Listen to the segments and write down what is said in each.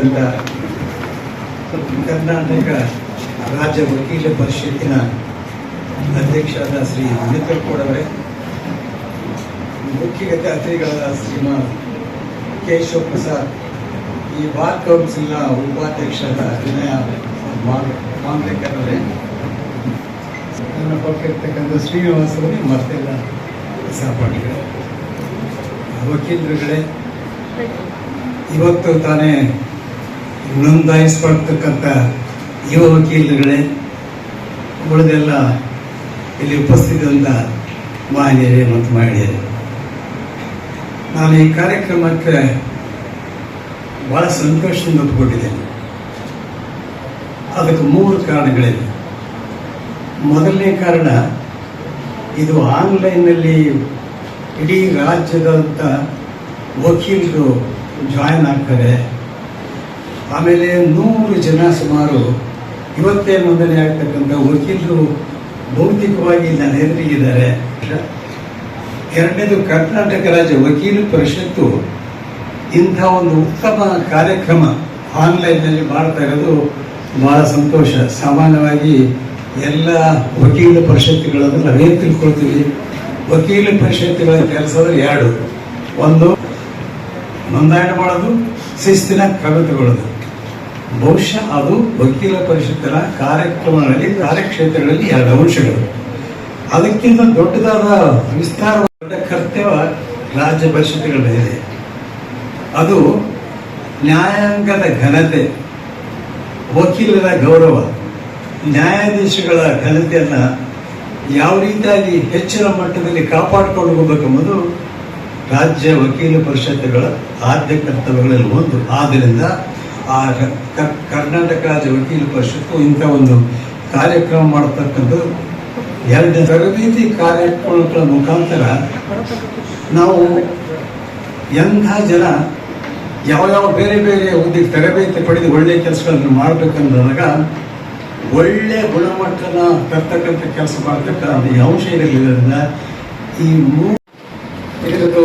ಉಪಸ್ಥಿತರಾದಂಥ ಕರ್ನಾಟಕ ರಾಜ್ಯ ವಕೀಲ ಪರಿಷತ್ತಿನ ಅಧ್ಯಕ್ಷರಾದ ಶ್ರೀ ಅವರೇ, ಮುಖ್ಯ ಅತಿಥಿಗಳಾದ ಶ್ರೀಮಾನ್ ಕೇಶವ ಪ್ರಸಾದ್ ಈ ಬಾರ್ ಕೌನ್ಸಿಲ್ನ ಉಪಾಧ್ಯಕ್ಷರಾದ ವಿನಯ ಅವರೇ. ನನ್ನ ಪಕ್ಕ ಇರ್ತಕ್ಕಂಥ ಶ್ರೀನಿವಾಸ್ ಅವರೇ ಮತ್ತೆಲ್ಲ ಸಹಪಾಠಿಗಳೇ. ವಕೀಲರುಗಳೇ, ಇವತ್ತು ತಾನೇ ನೋಂದಾಯಿಸ್ಕೊಳ್ತಕ್ಕಂಥ ಯುವ ವಕೀಲರುಗಳೇ, ಉಳಿದೆಲ್ಲ ಇಲ್ಲಿ ಉಪಸ್ಥಿತರಂತ ಮಾನ್ಯರೇ ಮತ್ತು ಮಹಿಳೆಯರೇ. ನಾನು ಈ ಕಾರ್ಯಕ್ರಮಕ್ಕೆ ಭಾಳ ಸಂತೋಷದಿಂದ ಒಪ್ಪಿಕೊಂಡಿದ್ದೇನೆ. ಅದಕ್ಕೆ ಮೂರು ಕಾರಣಗಳಿವೆ. ಮೊದಲನೇ ಕಾರಣ, ಇದು ಆನ್ಲೈನ್ನಲ್ಲಿ ಇಡೀ ರಾಜ್ಯದಂಥ ವಕೀಲರು ಜಾಯ್ನ್ ಆಗ್ತಾರೆ. ಆಮೇಲೆ ನೂರು ಜನ ಸುಮಾರು ಇವತ್ತೇ ನೋಂದಣಿ ಆಗ್ತಕ್ಕಂಥ ವಕೀಲರು ಭೌತಿಕವಾಗಿ ನನ್ನ ಎದುರಿಗಿದ್ದಾರೆ ಎರಡನೇದು ಕರ್ನಾಟಕ ರಾಜ್ಯ ವಕೀಲ ಪರಿಷತ್ತು ಇಂಥ ಒಂದು ಉತ್ತಮ ಕಾರ್ಯಕ್ರಮ ಆನ್ಲೈನ್ನಲ್ಲಿ ಮಾಡ್ತಾ ಇರೋದು ಬಹಳ ಸಂತೋಷ. ಸಾಮಾನ್ಯವಾಗಿ ಎಲ್ಲ ವಕೀಲ ಪರಿಷತ್ತುಗಳನ್ನು ನಾವೇ ತಿಳ್ಕೊಳ್ತೀವಿ. ವಕೀಲ ಪರಿಷತ್ತುಗಳ ಕೆಲಸಗಳು ಎರಡು. ಒಂದು ನೋಂದಾಯಣೆ ಮಾಡೋದು, ಶಿಸ್ತಿನ ಕ್ರಮ ತಗೊಳ್ಳೋದು. ಬಹುಶಃ ಅದು ವಕೀಲ ಪರಿಷತ್ತರ ಕಾರ್ಯಕ್ರಮಗಳಲ್ಲಿ, ಕಾರ್ಯಕ್ಷೇತ್ರಗಳಲ್ಲಿ ಎರಡು ಅಂಶಗಳು. ಅದಕ್ಕಿಂತ ದೊಡ್ಡದಾದ ವಿಸ್ತಾರವಾದ ಕರ್ತವ್ಯ ರಾಜ್ಯ ಪರಿಷತ್ತುಗಳ ಮೇಲೆ ಅದು ನ್ಯಾಯಾಂಗದ ಘನತೆ, ವಕೀಲರ ಗೌರವ, ನ್ಯಾಯಾಧೀಶಗಳ ಘನತೆಯನ್ನು ಯಾವ ರೀತಿಯಾಗಿ ಹೆಚ್ಚಿನ ಮಟ್ಟದಲ್ಲಿ ಕಾಪಾಡಿಕೊಂಡು ಹೋಗಬೇಕೆಂಬುದು ರಾಜ್ಯ ವಕೀಲ ಪರಿಷತ್ತುಗಳ ಆದ್ಯ ಕರ್ತವ್ಯಗಳಲ್ಲಿ ಒಂದು. ಆದ್ದರಿಂದ ಆ ಕರ್ನಾಟಕ ರಾಜ್ಯ ವಕೀಲ ಪರಿಷತ್ತು ಇಂಥ ಒಂದು ಕಾರ್ಯಕ್ರಮ ಮಾಡತಕ್ಕಂಥದ್ದು ಎರಡು ತರಬೇತಿ ಕಾರ್ಯಕ್ರಮಗಳ ಮುಖಾಂತರ ನಾವು ಎಂಥ ಜನ ಯಾವ ಯಾವ ಬೇರೆ ಬೇರೆ ಹುದ್ದೆ ತರಬೇತಿ ಪಡೆದು ಒಳ್ಳೆಯ ಕೆಲಸಗಳನ್ನು ಮಾಡಬೇಕಂದಾಗ ಒಳ್ಳೆ ಗುಣಮಟ್ಟನ ತರ್ತಕ್ಕಂಥ ಕೆಲಸ ಮಾಡ್ತಕ್ಕಂಥ ಅಂಶ ಇರಲಿಲ್ಲ ಈ ಮೂರು ಇದರದ್ದು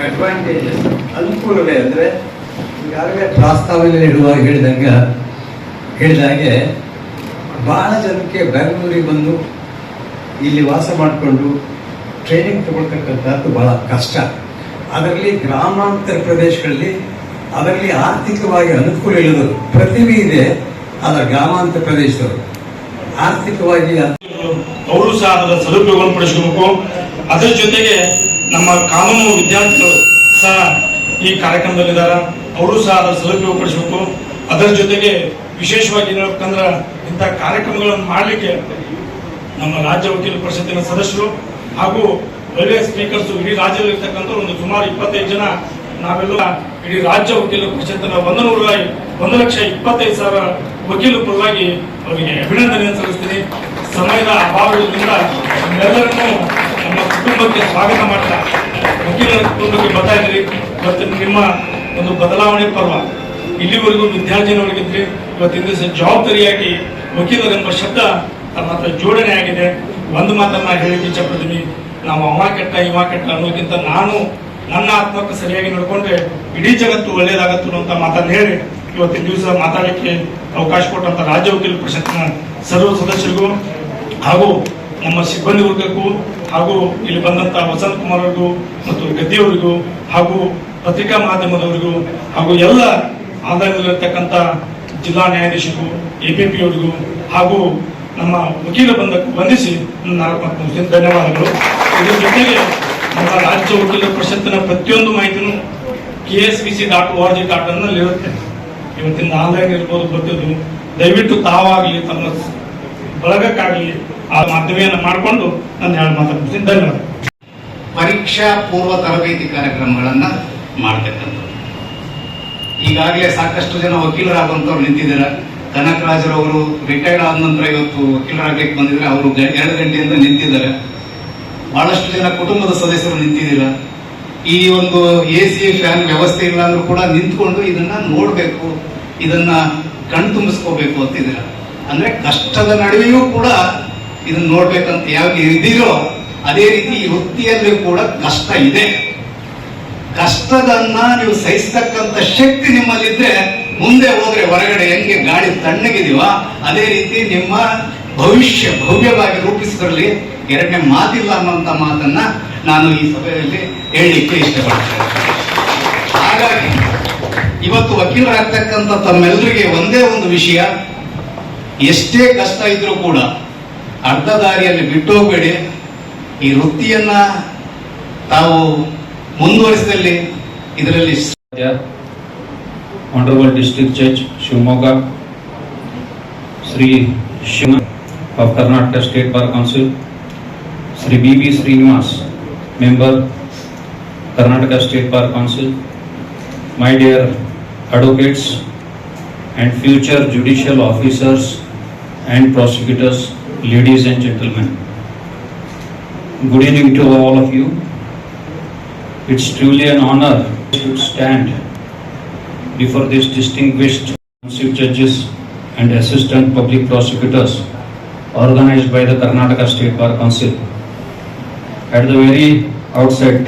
ಅಡ್ವಾಂಟೇಜಸ್ ಅನುಕೂಲವೇ ಅಂದರೆ ಈಗಾಗಲೇ ಪ್ರಾಸ್ತಾವನೆ ಇಡುವಾಗ ಹೇಳಿದಂಗ ಹೇಳಿದ ಹಾಗೆ ಭಾಳ ಜನಕ್ಕೆ ಬೆಂಗಳೂರಿಗೆ ಬಂದು ಇಲ್ಲಿ ವಾಸ ಮಾಡಿಕೊಂಡು ಟ್ರೈನಿಂಗ್ ತಗೊಳ್ತಕ್ಕಂಥದ್ದು ಬಹಳ ಕಷ್ಟ. ಅದರಲ್ಲಿ ಗ್ರಾಮಾಂತರ ಪ್ರದೇಶಗಳಲ್ಲಿ ಅದರಲ್ಲಿ ಆರ್ಥಿಕವಾಗಿ ಅನುಕೂಲ ಇಲ್ಲದರು ಪ್ರತಿಭೆ ಇದೆ ಅದರ ಗ್ರಾಮಾಂತರ ಪ್ರದೇಶದವರು ಆರ್ಥಿಕವಾಗಿ ಅವರು ಸಹ ಅದರ ಸದುಪಯೋಗವನ್ನು ಪಡಿಸ್ಕೋಬೇಕು. ಅದರ ಜೊತೆಗೆ ನಮ್ಮ ಕಾನೂನು ವಿದ್ಯಾರ್ಥಿಗಳು ಸಹ ಈ ಕಾರ್ಯಕ್ರಮದಲ್ಲಿದ್ದಾರೆ. ಅವರು ಸಹ ಅದರ ಸದುಪಯೋಗ ಪಡಿಸಬೇಕು ಅದರ ಜೊತೆಗೆ ವಿಶೇಷವಾಗಿ ಹೇಳ್ಬೇಕಂದ್ರ ಇಂಥ ಕಾರ್ಯಕ್ರಮಗಳನ್ನು ಮಾಡಲಿಕ್ಕೆ ನಮ್ಮ ರಾಜ್ಯ ವಕೀಲ ಪರಿಷತ್ತಿನ ಸದಸ್ಯರು ಹಾಗೂ ಒಳ್ಳೆಯ ಸ್ಪೀಕರ್ಸ್ ಇಡೀ ರಾಜ್ಯದಲ್ಲಿರ್ತಕ್ಕಂಥ ಒಂದು ಸುಮಾರು ಇಪ್ಪತ್ತೈದು ಜನ ನಾವೆಲ್ಲ ಇಡೀ ರಾಜ್ಯ ವಕೀಲ ಪರಿಷತ್ತಿನ ಒಂದು ನೂರ ಒಂದು ಲಕ್ಷ ಇಪ್ಪತ್ತೈದು ಸಾವಿರ ವಕೀಲ ಪರವಾಗಿ ಅವರಿಗೆ ಅಭಿನಂದನೆಯನ್ನು ಸಲ್ಲಿಸ್ತೀನಿ. ಸಮಯದ ಅಭಾವದಿಂದ ನಮ್ಮೆಲ್ಲರನ್ನು ನಮ್ಮ ಕುಟುಂಬಕ್ಕೆ ಸ್ವಾಗತ ಮಾಡ್ತಾ, ವಕೀಲರ ಕುಟುಂಬಕ್ಕೆ ಬರ್ತಾ ಇದ್ದೀರಿ. ಮತ್ತು ನಿಮ್ಮ ಒಂದು ಬದಲಾವಣೆ ಪರ್ವ. ಇಲ್ಲಿವರೆಗೂ ವಿದ್ಯಾರ್ಥಿನವರಿಗಿದ್ರಿ ಇವತ್ತಿನ ದಿವಸ ಜವಾಬ್ದಾರಿಯಾಗಿ ವಕೀಲರೆಂಬ ಶಬ್ದ ತಮ್ಮ ಹತ್ರ ಜೋಡಣೆ ಆಗಿದೆ. ಒಂದು ಮಾತನ್ನ ಹೇಳಿ ಇಚ್ಛಪಡ್ತೀನಿ ನಾವು ಅವ ಕೆಟ್ಟ, ಇವ ಕೆಟ್ಟ ಅನ್ನೋದಕ್ಕಿಂತ ನಾನು ನನ್ನ ಆತ್ಮಕ್ಕೆ ಸರಿಯಾಗಿ ನೋಡಿಕೊಂಡ್ರೆ ಇಡೀ ಜಗತ್ತು ಒಳ್ಳೇದಾಗತ್ತು ಅಂತ ಮಾತನ್ನ ಹೇಳಿ ಇವತ್ತಿನ ದಿವಸ ಮಾತಾಡಲಿಕ್ಕೆ ಅವಕಾಶ ಕೊಟ್ಟಂತ ರಾಜ್ಯ ವಕೀಲ ಪರಿಷತ್ನ ಸರ್ವ ಸದಸ್ಯರಿಗೂ ಹಾಗೂ ನಮ್ಮ ಸಿಬ್ಬಂದಿ ವರ್ಗಕ್ಕೂ ಹಾಗೂ ಇಲ್ಲಿ ಬಂದಂತ ವಸಂತ್ ಕುಮಾರ್ ಅವರಿಗೂ ಮತ್ತು ಗದ್ದಿಯವರಿಗೂ ಹಾಗೂ ಪತ್ರಿಕಾ ಮಾಧ್ಯಮದವರಿಗೂ ಹಾಗೂ ಎಲ್ಲ ಆದಾಯದಲ್ಲಿರ್ತಕ್ಕಂಥ ಜಿಲ್ಲಾ ನ್ಯಾಯಾಧೀಶರಿಗೂ ಪಿ ಅವರಿಗೂ ಹಾಗೂ ನಮ್ಮ ವಕೀಲ ನನ್ನ ನಾಲ್ಕು ಮಾತು ಧನ್ಯವಾದಗಳು. ಇದರ ಜೊತೆಗೆ ನಮ್ಮ ರಾಜ್ಯ ವಕೀಲ ಪರಿಷತ್ತಿನ ಪ್ರತಿಯೊಂದು ಮಾಹಿತಿನೂ K S B C dot O R G dot ಅನ್ನಲ್ಲಿ ಇರುತ್ತೆ ಇವತ್ತಿನ ಆನ್ಲೈನ್ ಇರ್ಬೋದು, ಬರ್ತಿದ್ದು. ದಯವಿಟ್ಟು ತಾವಾಗಲಿ ತಮ್ಮ ಬಳಗಕ್ಕಾಗಲಿ ಆ ಮಾಧ್ಯಮೆಯನ್ನು ಮಾಡಿಕೊಂಡು ನಾನು ಎರಡು ಮಾತಾಡ್ತೀನಿ ಧನ್ಯವಾದ ಪರೀಕ್ಷಾ ಪೂರ್ವ ತರಬೇತಿ ಕಾರ್ಯಕ್ರಮಗಳನ್ನ ಮಾಡ್ತಕ್ಕಂಥದ್ದು ಈಗಾಗಲೇ ಸಾಕಷ್ಟು ಜನ ವಕೀಲರಾಗುವಂಥವ್ರು ನಿಂತಿದ್ದಾರೆ. ಕನಕರಾಜರವರು ರಿಟೈರ್ಡ್ ಆದ ನಂತರ ಇವತ್ತು ವಕೀಲರಾಗಲಿಕ್ಕೆ ಬಂದಿದ್ರೆ ಅವರು ಎರಡು ಗಂಟೆಯಿಂದ ನಿಂತಿದ್ದಾರೆ. ಬಹಳಷ್ಟು ಜನ ಕುಟುಂಬದ ಸದಸ್ಯರು ನಿಂತಿದ್ದೀರ. ಈ ಒಂದು ಎ ಸಿ ಫ್ಯಾನ್ ವ್ಯವಸ್ಥೆ ಇಲ್ಲ ಅಂದ್ರೂ ಕೂಡ ನಿಂತ್ಕೊಂಡು ಇದನ್ನ ನೋಡಬೇಕು, ಇದನ್ನ ಕಣ್ತುಂಬಿಸ್ಕೋಬೇಕು ಅಂತಿದ್ದೀರ. ಅಂದ್ರೆ ಕಷ್ಟದ ನಡುವೆಯೂ ಕೂಡ ಇದನ್ನ ನೋಡ್ಬೇಕಂತ ಯಾವ ಇದೀರೋ ಅದೇ ರೀತಿ ಈ ಕೂಡ ಕಷ್ಟ ಇದೆ. ಕಷ್ಟದನ್ನ ನೀವು ಸಹಿಸ್ತಕ್ಕಂಥ ಶಕ್ತಿ ನಿಮ್ಮಲ್ಲಿದ್ರೆ ಮುಂದೆ ಹೋದ್ರೆ ಹೊರಗಡೆ ಹೆಂಗೆ ಗಾಳಿ ತಣ್ಣಗಿದೀವ ಅದೇ ರೀತಿ ನಿಮ್ಮ ಭವಿಷ್ಯ ಭವ್ಯವಾಗಿ ರೂಪಿಸಿದ್ರಲ್ಲಿ ಎರಡನೇ ಮಾತಿಲ್ಲ ಅನ್ನುವಂತ ಮಾತನ್ನ ನಾನು ಈ ಸಭೆಯಲ್ಲಿ ಹೇಳಲಿಕ್ಕೆ ಇಷ್ಟಪಡ್ತೇನೆ. ಹಾಗಾಗಿ ಇವತ್ತು ವಕೀಲರಾಗ್ತಕ್ಕಂಥ ತಮ್ಮೆಲ್ಲರಿಗೆ ಒಂದೇ ಒಂದು ವಿಷಯ, ಎಷ್ಟೇ ಕಷ್ಟ ಇದ್ರೂ ಕೂಡ ಅರ್ಧ ದಾರಿಯಲ್ಲಿ ಬಿಟ್ಟು ಹೋಗಬೇಡಿ ಈ ವೃತ್ತಿಯನ್ನ ತಾವು ಮುಂದುವರಿಸಿದಲ್ಲಿ ಇದರಲ್ಲಿ Honorable District Judge Shimoga, Sri Shima of Karnataka State Bar Council, Sri B.B. Srinivas, Member, Karnataka State Bar Council, my dear advocates and future judicial officers and prosecutors, ladies and gentlemen. Good evening to all of you. It's truly an honor to stand before these distinguished judges and assistant public prosecutors organized by the Karnataka State Bar Council. At the very outset,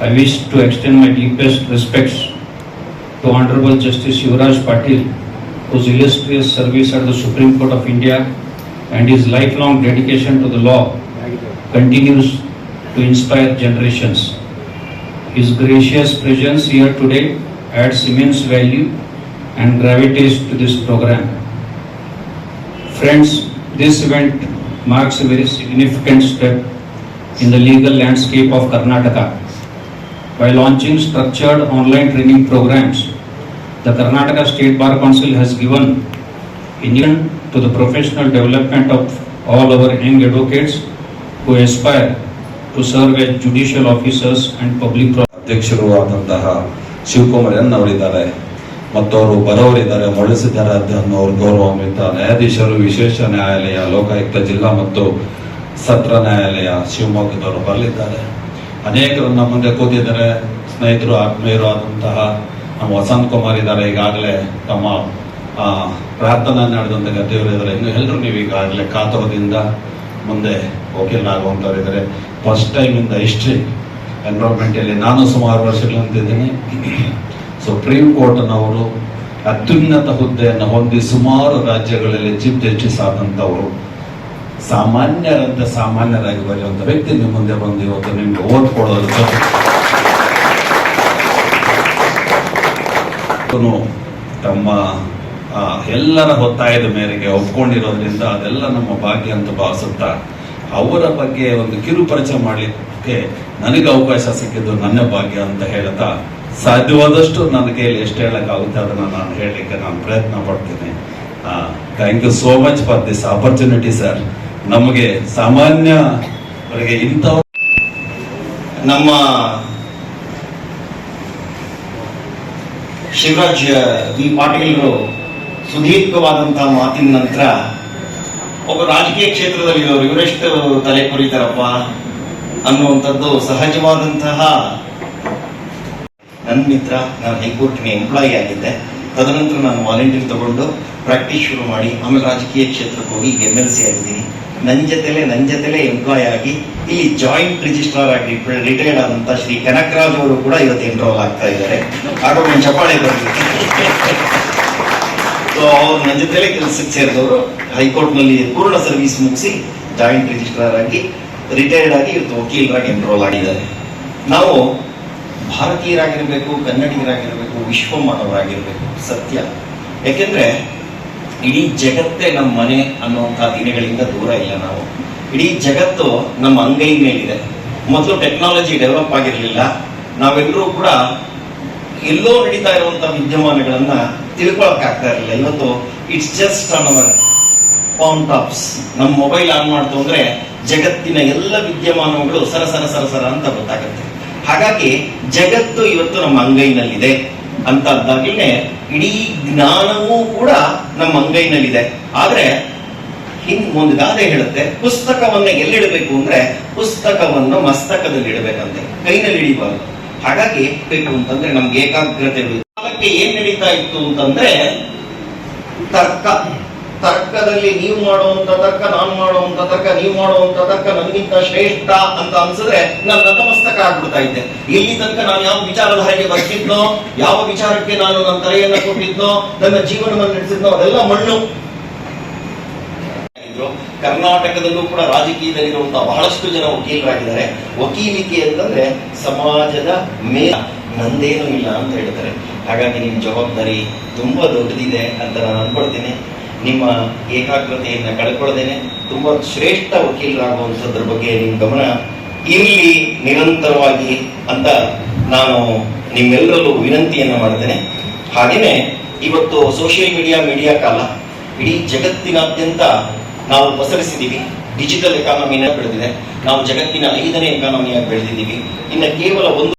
I wish to extend my deepest respects to Honorable Justice Yuvraj Patil, whose illustrious service at the Supreme Court of India and his lifelong dedication to the law continues to inspire generations. His gracious presence here today adds immense value and gravitas to this program. Friends, this event marks a very significant step in the legal landscape of Karnataka. By launching structured online training programs, the Karnataka State Bar Council has given Indian to the professional development of all our young advocates who aspire to serve as judicial officers and public ಅಧ್ಯಕ್ಷರು ಆದಂತಹ Shivakumar N ಅವರಿದ್ದಾರೆ. ಮತ್ತು ಅವರು ಬರೋರಿದ್ದಾರೆ ಮುರಳಿಸಿದ್ದಾರೆ ಅನ್ನೋರು ಗೌರವಾನ್ವಿತ ನ್ಯಾಯಾಧೀಶರು, ವಿಶೇಷ ನ್ಯಾಯಾಲಯ, ಲೋಕಾಯುಕ್ತ ಜಿಲ್ಲಾ ಮತ್ತು ಸತ್ರ ನ್ಯಾಯಾಲಯ ಶಿವಮೊಗ್ಗದವರು ಬರಲಿದ್ದಾರೆ. ಅನೇಕರು ನಮ್ಮ ಮುಂದೆ ಕೂತಿದ್ದಾರೆ. ಸ್ನೇಹಿತರು, ಆತ್ಮೀಯರು ಆದಂತಹ ನಮ್ಮ ವಸಂತ್ ಕುಮಾರ್ ಇದ್ದಾರೆ. ಈಗಾಗಲೇ ತಮ್ಮ ಪ್ರಾರ್ಥನಾ ನಡೆದಂತ ಗದ್ದೆಯವರು ಇದ್ದಾರೆ ಇನ್ನು ಎಲ್ಲರೂ ನೀವು ಈಗಾಗಲೇ ಕಾತುರದಿಂದ ಮುಂದೆ ವಕೀಲರಾಗುವಂಥವ್ರು ಇದ್ದಾರೆ. ಫಸ್ಟ್ ಟೈಮ್ ಇಂದ ಹಿಸ್ಟ್ರಿ ಎನ್ರೋಲ್ಮೆಂಟಲ್ಲಿ ನಾನು ಸುಮಾರು ವರ್ಷಗಳಂತಿದ್ದೀನಿ ಸುಪ್ರೀಂ ಕೋರ್ಟ್ನವರು ಅತ್ಯುನ್ನತ ಹುದ್ದೆಯನ್ನು ಹೊಂದಿ ಸುಮಾರು ರಾಜ್ಯಗಳಲ್ಲಿ ಚೀಫ್ ಜಸ್ಟಿಸ್ ಆದಂಥವರು, ಸಾಮಾನ್ಯರಂತ ಸಾಮಾನ್ಯರಾಗಿ ಬರೆಯುವಂಥ ವ್ಯಕ್ತಿ ನಿಮ್ಮ ಮುಂದೆ ಬಂದು ಇವತ್ತು ನಿಮ್ಗೆ ಓದ್ಕೊಡೋದು ತಮ್ಮ ಎಲ್ಲರ ಒತ್ತಾಯದ ಮೇರೆಗೆ ಒಪ್ಕೊಂಡಿರೋದ್ರಿಂದ ಅದೆಲ್ಲ ನಮ್ಮ ಭಾಗ್ಯ ಅಂತ ಭಾವಿಸುತ್ತಾ, ಅವರ ಬಗ್ಗೆ ಒಂದು ಕಿರು ಪರಿಚಯ ಮಾಡಲಿಕ್ಕೆ ನನಗೆ ಅವಕಾಶ ಸಿಕ್ಕಿದ್ದು ನನ್ನ ಭಾಗ್ಯ ಅಂತ ಹೇಳ್ತಾ ಸಾಧ್ಯವಾದಷ್ಟು ನನ್ನ ಕೈಯಲ್ಲಿ ಎಷ್ಟು ಹೇಳಕ್ಕಾಗುತ್ತೆ ಅದನ್ನ ನಾನು ಹೇಳಲಿಕ್ಕೆ ನಾನು ಪ್ರಯತ್ನ ಪಡ್ತೀನಿ. Thank you so much for this opportunity sir ನಮಗೆ ಸಾಮಾನ್ಯ ಅವರಿಗೆ ಇಂಥ ನಮ್ಮ ಶಿವರಾಜ್ ವಿ ಪಾಟೀಲ್ರು ಸುದೀರ್ಘವಾದಂತಹ ಮಾತಿನ ನಂತರ ಒಬ್ಬ ರಾಜಕೀಯ ಕ್ಷೇತ್ರದಲ್ಲಿರೋರು ಇವರೆಷ್ಟು ತಲೆ ಕೊರಿತಾರಪ್ಪ ಅನ್ನುವಂಥದ್ದು ಸಹಜವಾದಂತಹ ನನ್ನ ಮಿತ್ರ, ನಾನು ಹೈಕೋರ್ಟ್ನ ಎಂಪ್ಲಾಯಿ ಆಗಿದ್ದೆ. ತದನಂತರ ನಾನು ವಾಲಂಟಿಯರ್ ತಗೊಂಡು ಪ್ರಾಕ್ಟೀಸ್ ಶುರು ಮಾಡಿ, ಆಮೇಲೆ ರಾಜಕೀಯ ಕ್ಷೇತ್ರಕ್ಕೆ ಹೋಗಿ ಎಂ ಎಲ್ ಸಿ ಆಗಿದ್ದೀನಿ. ನನ್ನ ಜೊತೆಲೆ ನನ್ನ ಜೊತೆಲೆ ಎಂಪ್ಲಾಯ್ ಆಗಿ, ಇಲ್ಲಿ ಜಾಯಿಂಟ್ ರಿಜಿಸ್ಟ್ರಾರ್ ಆಗಿ ರಿಟೈರ್ಡ್ ಆದಂಥ ಶ್ರೀ ಕನಕರಾಜ್ ಅವರು ಕೂಡ ಇವತ್ತು ಎನ್ರೋಲ್ ಆಗ್ತಾ ಇದ್ದಾರೆ. ಹಾಗೂ ಒಂದು ಚಪ್ಪಾಳೆ ಬರಲಿ ಸೊ ಅವ್ರು ನನ್ನ ಜೊತೆಲೇ ಕೆಲಸಕ್ಕೆ ಸೇರಿದವರು. ಹೈಕೋರ್ಟ್ನಲ್ಲಿ ಪೂರ್ಣ ಸರ್ವಿಸ್ ಮುಗಿಸಿ ಜಾಯಿಂಟ್ ರಿಜಿಸ್ಟ್ರಾರ್ ಆಗಿ ರಿಟೈರ್ಡ್ ಆಗಿ ಇವತ್ತು ವಕೀಲರಾಗಿ ಎನ್ರೋಲ್ ಆಗಿದ್ದಾರೆ. ನಾವು ಭಾರತೀಯರಾಗಿರ್ಬೇಕು ವಿಶ್ವ ಮಾನವರಾಗಿರಬೇಕು ಸತ್ಯ. ಯಾಕೆಂದ್ರೆ, ಇಡೀ ಜಗತ್ತೇ ನಮ್ಮ ಮನೆ ಅನ್ನುವಂಥ ದಿನಗಳಿಂದ ದೂರ ಇಲ್ಲ ನಾವು. ಇಡೀ ಜಗತ್ತು ನಮ್ಮ ಅಂಗೈ ಮೇಲಿದೆ. ಮೊದಲು ಟೆಕ್ನಾಲಜಿ ಡೆವಲಪ್ ಆಗಿರಲಿಲ್ಲ. ನಾವೆಲ್ಲರೂ ಕೂಡ ಎಲ್ಲೋ ನಡೀತಾ ಇರುವಂಥ ವಿದ್ಯಮಾನಗಳನ್ನ ತಿಳ್ಕೊಳಕ್ ಆಗ್ತಾ ಇರಲಿಲ್ಲ. ಇವತ್ತು it's just on our palm tops ನಮ್ಮ ಮೊಬೈಲ್ ಆನ್ ಮಾಡ್ತು ಅಂದ್ರೆ ಜಗತ್ತಿನ ಎಲ್ಲ ವಿದ್ಯಮಾನಗಳು ಸರ ಸರ ಸರ ಸರ ಅಂತ ಗೊತ್ತಾಗುತ್ತೆ. ಹಾಗಾಗಿ ಜಗತ್ತು ಇವತ್ತು ನಮ್ಮ ಅಂಗೈನಲ್ಲಿದೆ ಅಂತದ್ದಾಗಿನೇ ಇಡೀ ಜ್ಞಾನವೂ ಕೂಡ ನಮ್ಮ ಅಂಗೈನಲ್ಲಿದೆ. ಆದ್ರೆ ಹಿಂಗ್ ಒಂದು ಗಾದೆ ಹೇಳುತ್ತೆ, ಪುಸ್ತಕವನ್ನ ಎಲ್ಲಿಡಬೇಕು ಅಂದ್ರೆ ಪುಸ್ತಕವನ್ನು ಮಸ್ತಕದಲ್ಲಿ ಇಡಬೇಕಂತೆ ಕೈನಲ್ಲಿ ಇಳಿಬಾರ್ದು ಹಾಗಾಗಿ ಬೇಕು ಅಂತಂದ್ರೆ ನಮ್ಗೆ ಏಕಾಗ್ರತೆ. ಏನ್ ನಡೀತಾ ಇತ್ತು ಅಂತಂದ್ರೆ, ತರ್ಕ, ತರ್ಕದಲ್ಲಿ ನೀವು ಮಾಡುವಂತ ತರ್ಕ, ನಾನು ಮಾಡುವಂತ ತರ್ಕ, ನೀವು ಮಾಡುವಂತ ತರ್ಕ ನನಗಿಂತ ಶ್ರೇಷ್ಠ ಅಂತ ಅನ್ಸಿದ್ರೆ ನಾನು ನತಮಸ್ತಕ ಆಗ್ಬಿಡ್ತಾ ಇದ್ದೆ. ಇಲ್ಲಿ ತನಕ ನಾನು ಯಾವ ವಿಚಾರಧಾರೆಗೆ ಬರ್ತಿದ್ನೋ, ಯಾವ ವಿಚಾರಕ್ಕೆ ನಾನು ನನ್ನ ತಲೆಯನ್ನು ಕೊಟ್ಟಿದ್ನೋ, ನನ್ನ ಜೀವನವನ್ನು ನಡೆಸಿದ್ನೋ, ಅದೆಲ್ಲ ಮಣ್ಣು. ಕರ್ನಾಟಕದಲ್ಲೂ ಕೂಡ ರಾಜಕೀಯದಲ್ಲಿರುವಂತಹ ಬಹಳಷ್ಟು ಜನ ವಕೀಲರಾಗಿದ್ದಾರೆ. ವಕೀಲಿಕೆ ಅಂತಂದ್ರೆ ಸಮಾಜದ ಮೇ ನಂದೇನೂ ಇಲ್ಲ ಅಂತ ಹೇಳ್ತಾರೆ. ಹಾಗಾಗಿ ನಿಮ್ಮ ಜವಾಬ್ದಾರಿ ತುಂಬಾ ದೊಡ್ಡದಿದೆ ಅಂತ ನಾನು ಅಂದ್ಕೊಳ್ತೇನೆ ನಿಮ್ಮ ಏಕಾಗ್ರತೆಯನ್ನ ಕಳ್ಕೊಳ್ಳದೇನೆ ತುಂಬಾ ಶ್ರೇಷ್ಠ ವಕೀಲರಾಗುವಂಥದ್ರ ಬಗ್ಗೆ ನಿಮ್ಮ ಗಮನ ಇರಲಿ ನಿರಂತರವಾಗಿ ಅಂತ ನಾನು ನಿಮ್ಮೆಲ್ಲರಲ್ಲೂ ವಿನಂತಿಯನ್ನ ಮಾಡ್ತೇನೆ. ಹಾಗೇನೆ ಇವತ್ತು ಸೋಷಿಯಲ್ ಮೀಡಿಯಾ ಮೀಡಿಯಾ ಕಾಲ. ಇಡೀ ಜಗತ್ತಿನಾದ್ಯಂತ ನಾವು ಪಸರಿಸಿದ್ದೀವಿ. ಡಿಜಿಟಲ್ ಎಕಾನಮಿನ ಬೆಳೆದಿದೆ. ನಾವು ಜಗತ್ತಿನ ಐದನೇ ಎಕಾನಮಿಯಾಗಿ ಬೆಳೆದಿದ್ದೀವಿ. ಇನ್ನು ಕೇವಲ ಒಂದು